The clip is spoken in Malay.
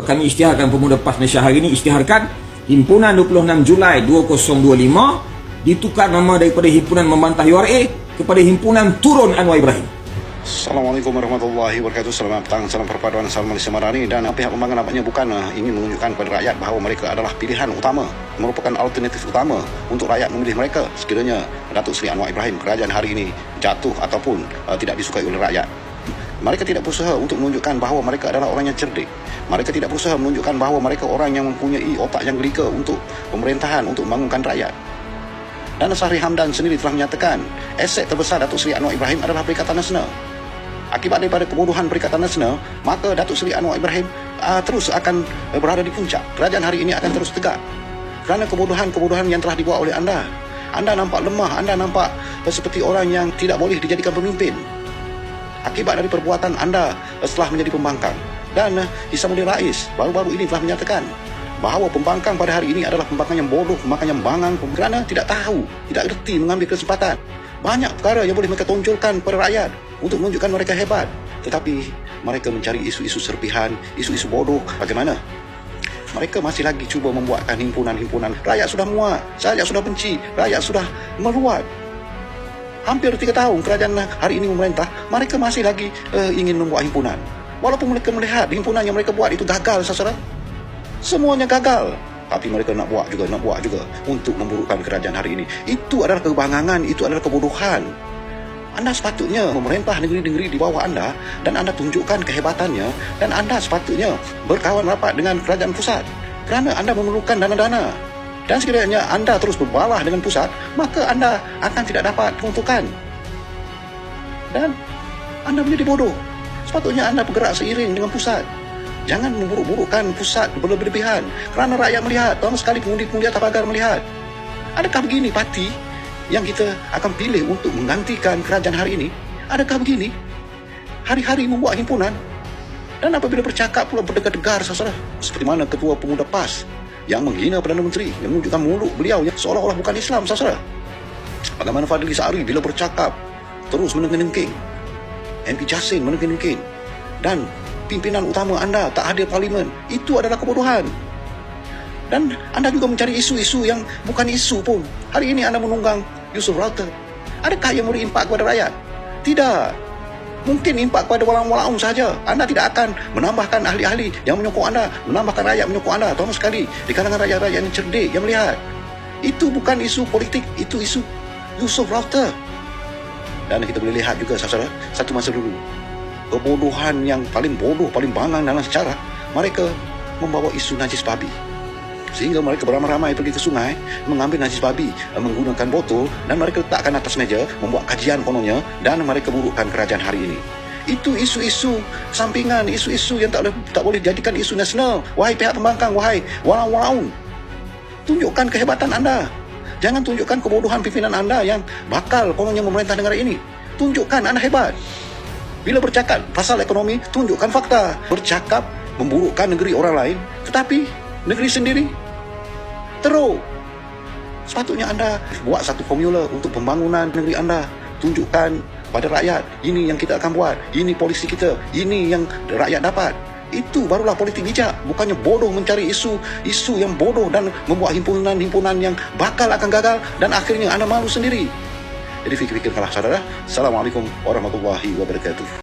Kami isytiharkan pemuda PAS Malaysia hari ini isytiharkan himpunan 26 Julai 2025 ditukar nama daripada himpunan membantah URA kepada himpunan turun Anwar Ibrahim. Assalamualaikum warahmatullahi wabarakatuh. Selamat petang, salam perpaduan, salam Malaysia Marani dan pihak pembangunan nampaknya bukan uh, ingin menunjukkan kepada rakyat bahawa mereka adalah pilihan utama, merupakan alternatif utama untuk rakyat memilih mereka sekiranya Datuk Seri Anwar Ibrahim kerajaan hari ini jatuh ataupun uh, tidak disukai oleh rakyat. Mereka tidak berusaha untuk menunjukkan bahawa mereka adalah orang yang cerdik. Mereka tidak berusaha menunjukkan bahawa mereka orang yang mempunyai otak yang gelika untuk pemerintahan, untuk membangunkan rakyat. Dan Sahri Hamdan sendiri telah menyatakan aset terbesar Datuk Seri Anwar Ibrahim adalah Perikatan Nasional. Akibat daripada kebodohan Perikatan Nasional, maka Datuk Seri Anwar Ibrahim uh, terus akan uh, berada di puncak. Kerajaan hari ini akan terus tegak. Kerana kebodohan-kebodohan yang telah dibuat oleh anda. Anda nampak lemah, anda nampak uh, seperti orang yang tidak boleh dijadikan pemimpin. Akibat dari perbuatan anda uh, setelah menjadi pembangkang. Dan uh, Isamuddin Rais baru-baru ini telah menyatakan bahawa pembangkang pada hari ini adalah pembangkang yang bodoh, pembangkang yang bangang kerana tidak tahu, tidak erti mengambil kesempatan. Banyak perkara yang boleh mereka tonjolkan kepada rakyat untuk menunjukkan mereka hebat. Tetapi mereka mencari isu-isu serpihan, isu-isu bodoh. Bagaimana? Mereka masih lagi cuba membuatkan himpunan-himpunan. Rakyat sudah muak, rakyat sudah benci, rakyat sudah meluat. Hampir tiga tahun kerajaan hari ini memerintah, mereka masih lagi uh, ingin membuat himpunan. Walaupun mereka melihat himpunan yang mereka buat itu gagal, sasaran. Semuanya gagal. Tapi mereka nak buat juga nak buat juga untuk memburukkan kerajaan hari ini. Itu adalah kebangangan itu adalah kebodohan. Anda sepatutnya memerintah negeri-negeri di bawah anda dan anda tunjukkan kehebatannya dan anda sepatutnya berkawan rapat dengan kerajaan pusat. Kerana anda memerlukan dana-dana dan sekiranya anda terus berbalah dengan pusat maka anda akan tidak dapat peruntukan dan anda menjadi bodoh sepatutnya anda bergerak seiring dengan pusat Jangan memburuk-burukkan pusat berlebihan kerana rakyat melihat. Pertama sekali pengundi-pengundi atas pagar melihat. Adakah begini parti yang kita akan pilih untuk menggantikan kerajaan hari ini? Adakah begini? Hari-hari membuat himpunan dan apabila bercakap pula berdegar-degar sasaran seperti mana ketua pemuda PAS yang menghina Perdana Menteri yang menunjukkan mulut beliau yang seolah-olah bukan Islam sasaran. Bagaimana Fadli Sa'ari bila bercakap terus menengking-nengking. MP Jasin menengking-nengking. Dan pimpinan utama anda tak hadir parlimen. Itu adalah kebodohan. Dan anda juga mencari isu-isu yang bukan isu pun. Hari ini anda menunggang Yusuf Rauter. Adakah yang memberi impak kepada rakyat? Tidak. Mungkin impak kepada walang-walang saja. Anda tidak akan menambahkan ahli-ahli yang menyokong anda, menambahkan rakyat menyokong anda. Tahu sekali, di kalangan rakyat-rakyat yang cerdik, yang melihat. Itu bukan isu politik, itu isu Yusuf Rauter. Dan kita boleh lihat juga, saudara, satu masa dulu, kebodohan yang paling bodoh, paling bangang dalam sejarah, mereka membawa isu najis babi. Sehingga mereka beramai-ramai pergi ke sungai, mengambil najis babi, menggunakan botol dan mereka letakkan atas meja, membuat kajian kononnya dan mereka burukkan kerajaan hari ini. Itu isu-isu sampingan, isu-isu yang tak boleh, tak boleh dijadikan isu nasional. Wahai pihak pembangkang, wahai walau-walau. Tunjukkan kehebatan anda. Jangan tunjukkan kebodohan pimpinan anda yang bakal kononnya memerintah negara ini. Tunjukkan anda hebat. Bila bercakap pasal ekonomi, tunjukkan fakta. Bercakap memburukkan negeri orang lain, tetapi negeri sendiri teruk. Sepatutnya anda buat satu formula untuk pembangunan negeri anda. Tunjukkan pada rakyat, ini yang kita akan buat. Ini polisi kita. Ini yang rakyat dapat. Itu barulah politik bijak. Bukannya bodoh mencari isu isu yang bodoh dan membuat himpunan-himpunan yang bakal akan gagal dan akhirnya anda malu sendiri. Jadi fikir-fikirkanlah saudara. Assalamualaikum warahmatullahi wabarakatuh.